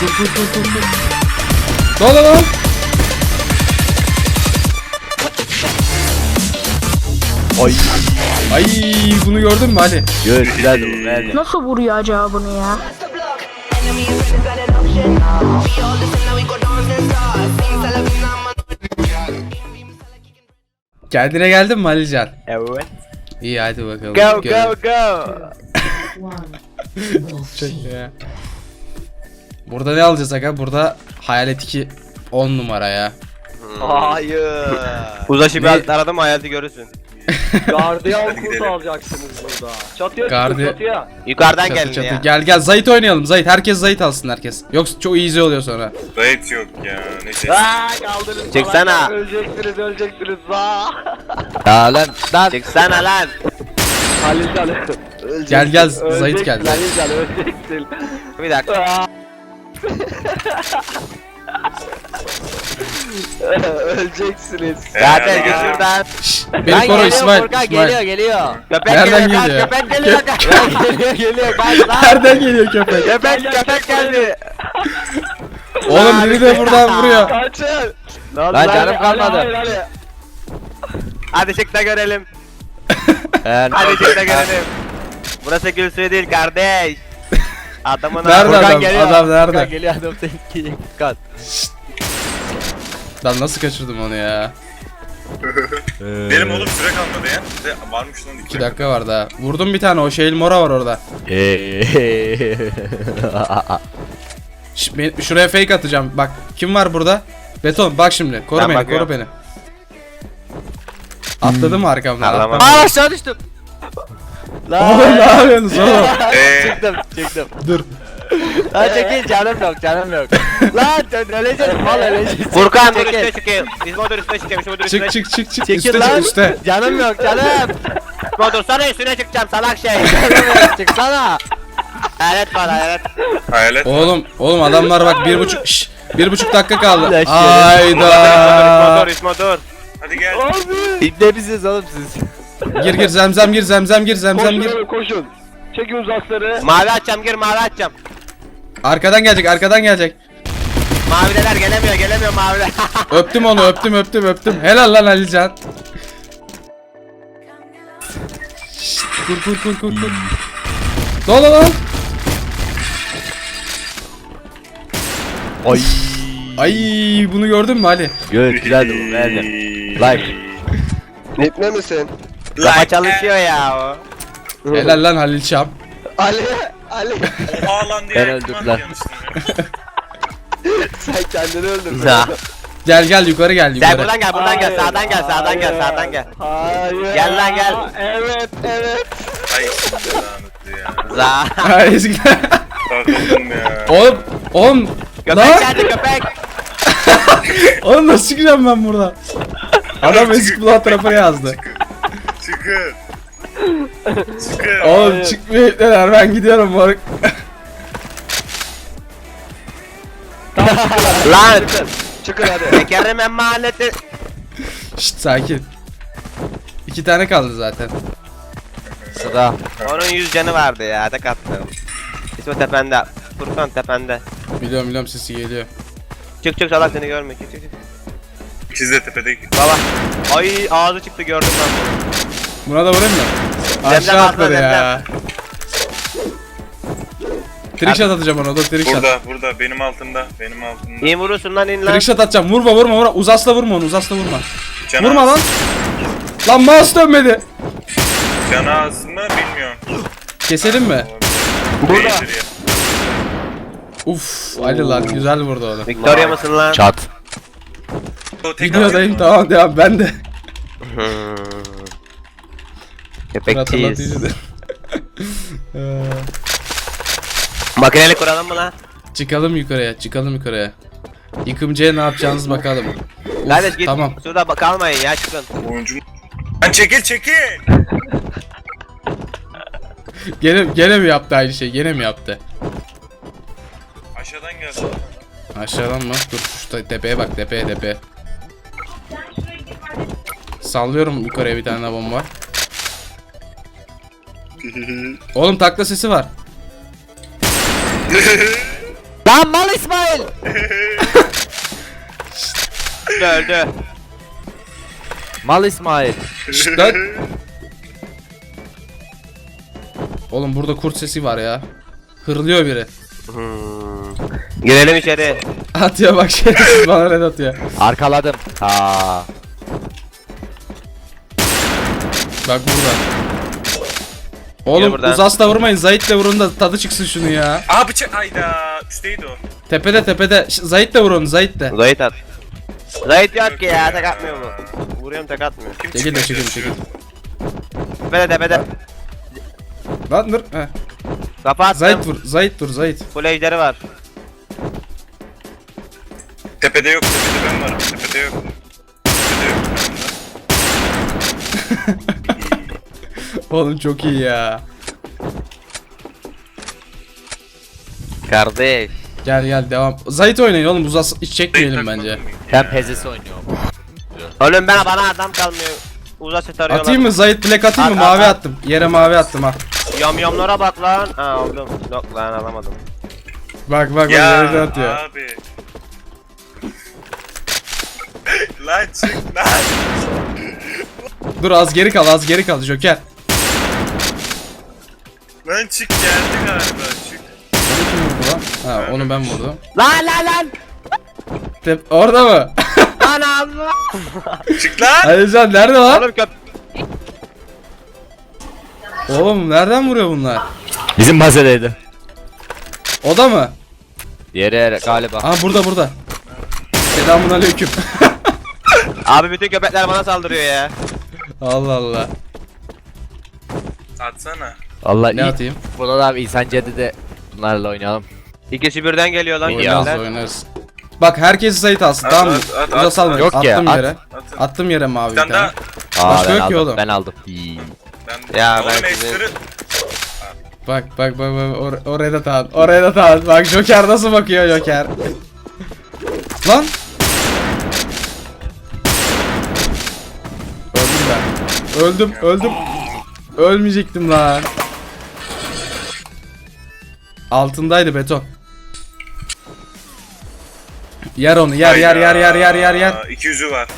Dur dur dur dur dur. Lan lan lan. Ay. Ay bunu gördün mü Ali? Gör güzel bu nerede? Nasıl vuruyor acaba bunu ya? Kendine geldin mi Alican? Evet. İyi hadi bakalım. Go Gel. go go. Çek ya. Burada ne alacağız aga? Burada Hayalet 2 10 numara ya. Hayır. Uzaşı bir Ne? alt aradım hayatı görürsün. Gardiyan kurt alacaksınız burada. Çatıya Gardi- çıkın çatıya. Yukarıdan Çatı gelin çatı. ya. Gel gel Zayit oynayalım. Zayit herkes Zayit alsın herkes. Yoksa çok easy oluyor sonra. Zayıf yok ya. Neyse. Aaa kaldırın. Çıksana. salaklar, Öleceksiniz öleceksiniz. Aa. Ya lan lan. Çıksana lan. Halil Can. Öleceksin, Gel, gel, öleceksin, Zahit gel, Zahit. Halil Can öleceksin. Bir dakika. Aa. Öleceksiniz. Zaten şuradan. Şşş, beni koru İsmail. İsmail. geliyor. Köpek Nereden geliyor. geliyor? Kaç, köpek geliyor. kaç. geliyor geliyor kaç lan. Nereden geliyor köpek? Köpek köpek geldi. Oğlum biri de buradan vuruyor. Kaçın. Lan canım kalmadı. hadi, çık da görelim. Hadi çık da görelim. Burası gül suyu değil kardeş. Adamın Nerede Furkan adam? geliyor. Adam nerede? Furkan geliyor adam seni kat. Ben nasıl kaçırdım onu ya? Benim oğlum süre kalmadı ya. Size varmış lan 2 dakika var daha. Vurdum bir tane o şeyl mora var orada. Şş, ben- şuraya fake atacağım. Bak kim var burada? Beton bak şimdi. Koru Ben beni bakıyorum. koru beni. Atladı mı arkamdan? Atlamam. Aa aşağı düştüm. Oğlum ne yapıyorsunuz oğlum? Çıktım çıktım. Dur. Lan çekil canım yok canım yok. Lan dön öleceğiz mal öleceğiz. Furkan dur Çekil. üstüne çıkıyor. İsmo dur üstüne çıkıyor. İsmo dur üstüne Çık çık çık çık. Çekil üste lan. çık üste. Canım yok canım. Dur sana üstüne çıkacağım salak şey. Canım yok çıksana. Hayalet var hayalet. Hayalet. Oğlum oğlum adamlar bak bir buçuk şş, bir buçuk dakika kaldı. Ulan şerefsiz. İsmo Ayda. dur İsmo dur. Hadi gel. İbne biziz oğlum siz. Gir gir zemzem gir zemzem gir zemzem Koşun gir. oğlum, koşun. Çekin uzakları. Mavi açacağım gir mavi açacağım. Arkadan gelecek arkadan gelecek. Maviler gelemiyor gelemiyor maviler. Öptüm onu öptüm öptüm öptüm. Helal lan Alican. Şşt, Kur kur kur kur kur. Dola lan. Ay. Ay bunu gördün mü Ali? Gör güzel bu nerede? Like. Nipne misin? Kafa çalışıyor ya o. Helal lan Halil Şam. Ali. Ali. Oha lan diye. Ben öldürdüler. Sen kendini öldürdün. Ha. Gel gel yukarı gel Gel yukarı. buradan gel buradan gel sağdan gel sağdan gel sağdan gel. Hayır. Gel lan, gel. Evet evet. Ay şimdi lanet ya. Za. Eskiden- Takıldım ya. oğlum oğlum Köpek lan geldi köpek. oğlum nasıl çıkacağım ben buradan? Adam eski bulan tarafına yazdı. Çıkın. Çıkın. Oğlum çıkmıyor ipneler ben gidiyorum moruk. Lan. Çıkın hadi. Tekerim emaneti. Şşt sakin. İki tane kaldı zaten. Sıra. Onun yüz canı vardı ya tek attım. İsmi tepende. Furkan tepende. Biliyorum biliyorum sesi geliyor. Çık çık salak seni görmüyor. Çık çık çık. İkiz de tepedeki. Baba. Ay ağzı çıktı gördüm ben da vurayım mı? Aşağı atla, atladı ya. Trickshot atacağım ona da trickshot. Burada burada benim altımda. Benim altımda. İyi vurursun lan in lan. Trickshot atacağım. Vurma vurma vurma. Uzasla vurma onu. Uzasla vurma. Can Vurma ağzı- lan. Lan mouse dönmedi. Can ağzı mı bilmiyorum. Keselim mi? Burada. Uf Ali lan güzel vurdu onu. Victoria mısın lan? Çat. Videodayım tamam devam ben de. Köpekçiyiz. Ee, Makineli kuralım mı lan? çıkalım yukarıya çıkalım yukarıya. Yıkımcıya ne yapacağınızı bakalım. Uf, Kardeş git. Tamam. Şurada bak- kalmayın ya çıkın. Oyuncu Lan çekil çekil. Gene, gene mi yaptı aynı şey? Gene mi yaptı? Aşağıdan geldi. Aşağıdan mı? Dur şu te- tepeye bak tepeye tepeye. Sallıyorum yukarıya bir tane daha bomba. Oğlum takla sesi var. Lan mal İsmail. Öldü. Mal İsmail. Şşt lan. Oğlum burada kurt sesi var ya. Hırlıyor biri. Hmm. Girelim içeri. Atıyor bak şerefsiz bana red atıyor. Arkaladım. Ha. Bak burada. Oğlum buradan. uzasla vurmayın. Zahit'le vurun da tadı çıksın şunu ya. Aa bıçak. Ayda. Üstteydi o. Tepede tepede. Ş- Zahit'le vurun Zahit'le. Zahit at. Zahit yok ki ya tek atmıyor mu? Vuruyorum tek atmıyor. Kim Çekil de çıkmaya çekil çekil. Tepede tepede. Lan dur. Heh. Kafa attım. Zahit vur. Zahit dur Zahit. Full ejderi var. Tepede yok. Tepede ben varım. Tepede yok. Tepede yok. Oğlum çok iyi ya. Kardeş. Gel gel devam. Zahit oynayın oğlum uzas hiç çekmeyelim bence. Ben pezesi oynuyorum. Oğlum ben bana adam kalmıyor. Uzak set arıyorlar. Atayım mı Zahit black atayım mı? At, Mavi at. attım. Yere mavi attım ha. Yamyamlara bak lan. Ha aldım. Yok lan alamadım. Bak bak bak yere atıyor. abi. lan çık lan. Dur az geri kal az geri kal Joker. Lan çık geldi galiba çık. Onu kim vurdu lan? Ha onu ben vurdum. Lan lan lan. Tep orada mı? Lan Allah. Çık lan. Alican nerede lan? Oğlum köp. Oğlum nereden vuruyor bunlar? Bizim masadaydı. O da mı? Yere galiba. Aa burada burada. Selamun aleyküm. Abi bütün köpekler bana saldırıyor ya. Allah Allah. Atsana. Vallahi Ne iyi. atayım? Burada da abi insan cedi de bunlarla oynayalım. İkisi birden geliyor lan Oynarız oynarız. Bak herkes Zahit alsın At, tamam mı? at, at, Uzas at. almayın. Yok ya, Attım at. yere. Atın. Attım yere mavi Bir bir tane daha. Aa Başka ben yok ki aldım. oğlum. Ben aldım. İyi. Ben, Ya ben ekstra. size- Bak bak bak bak or oraya da tan. Oraya da tan. Bak Joker nasıl bakıyor Joker. Lan. Öldüm ben. Öldüm öldüm. Ölmeyecektim lan. Altındaydı beton. Yer onu yer yer yer yer yer yer yer. Aa, 200'ü var.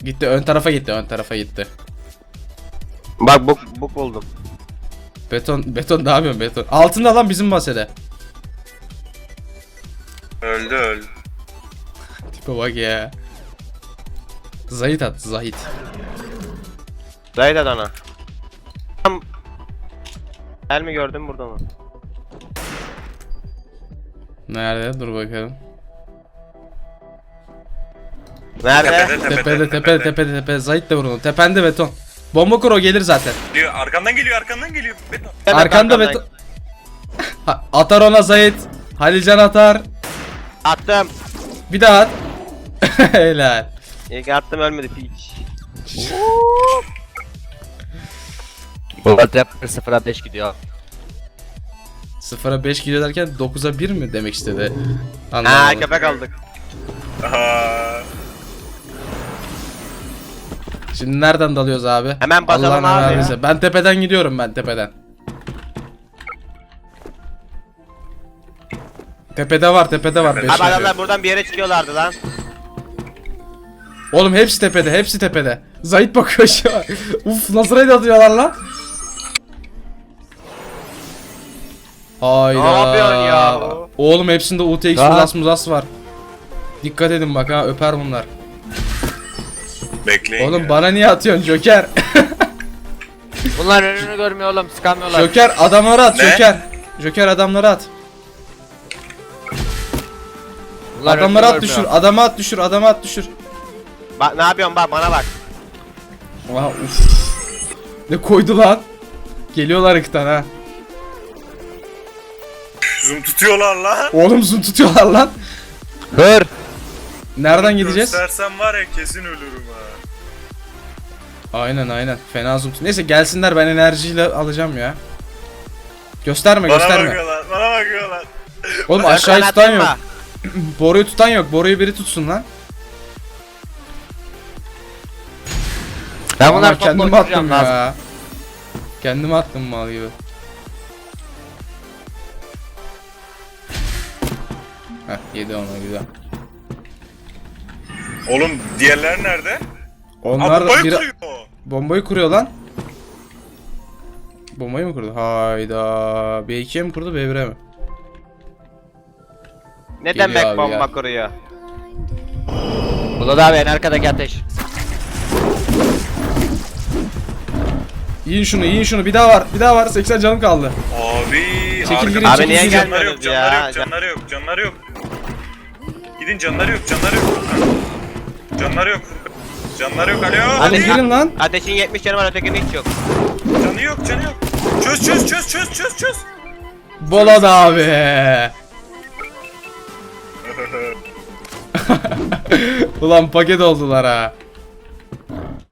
Gitti ön tarafa gitti ön tarafa gitti. Bak buk buk buldum. Beton beton ne yapıyorsun beton? Altında lan bizim masada. Öldü öldü. Tipe bak ya. Zahit at Zahit. Zahid Adana. El mi gördün burada mı? Nerede? Dur bakalım. Nerede? Tepede tepede Tepede tepede tepede. Zahit de vurun. Tepende beton. Bomba kur o gelir zaten. Geliyor, arkandan geliyor arkandan geliyor. Beton. Evet, Arkanda beton. Ha, atar ona Zahit. Halilcan atar. Attım. Bir daha at. Helal. İlk attım ölmedi piç. Burada Trapper 0'a 5 gidiyor. 0'a 5 gidiyor derken 9'a 1 mi demek istedi? Ha Anlamadım. köpek aldık. Şimdi nereden dalıyoruz abi? Hemen basalım Allah'ın abi emrinize. Ben tepeden gidiyorum ben tepeden. Tepede var tepede var. beş Abi tane. adamlar buradan bir yere çıkıyorlardı lan. Oğlum hepsi tepede hepsi tepede. Zahit bakıyor şu an. Uf nasıl raid atıyorlar lan? Hayda. Ne yapıyorsun ya? Oğlum hepsinde UTX Ha? muzas muzas var. Dikkat edin bak ha öper bunlar. bekleyin Oğlum ya. bana niye atıyorsun Joker? Bunlar önünü görmüyor oğlum sıkamıyorlar. Joker adamları at Ne? Joker. Joker adamları at. Bunlar adamları önünü at düşür. görmüyor. Adamı at düşür. Adamı at düşür. Bak ne yapıyorsun bak bana bak. Oha uf. Ne koydu lan? Geliyorlar ıktan ha. Zoom tutuyorlar lan. Oğlum zoom tutuyorlar lan. Hır. Nereden gideceğiz? Göstersem var ya kesin ölürüm ha. Aynen aynen. Fena zoom. tut- Neyse gelsinler ben enerjiyle alacağım ya. Gösterme Bana gösterme. bakıyorlar bana bakıyorlar. Oğlum aşağıyı tutan yok. Boruyu tutan yok. Boruyu biri tutsun lan. Ben Ama bunları topla attım lazım. ya. Kendim attım mal gibi. Heh yedi onu güzel. Oğlum diğerler nerede? Onlar Aa bombayı bir... kuruyor. Bombayı kuruyor lan. Bombayı mı kurdu? Hayda. B2'ye mi kurdu B1'e mi? Ne Geliyor demek abi bomba ya. kuruyor? Bulut abi en arkadaki ateş. Yiyin şunu yiyin şunu bir daha var bir daha var 80 canım kaldı. Abi Çekil girin, Abi çekil niye girin. Canları yok, canları ya? yok, canları yok, canları yok. Gidin canları yok, canları yok. Canları yok. Canları yok, alo. Hadi Hadi. girin lan. Ateşin 70 canı var ötekinin hiç yok. Canı yok, canı yok. Çöz, çöz, çöz, çöz, çöz, çöz. Bolad abi. Ulan paket oldular ha.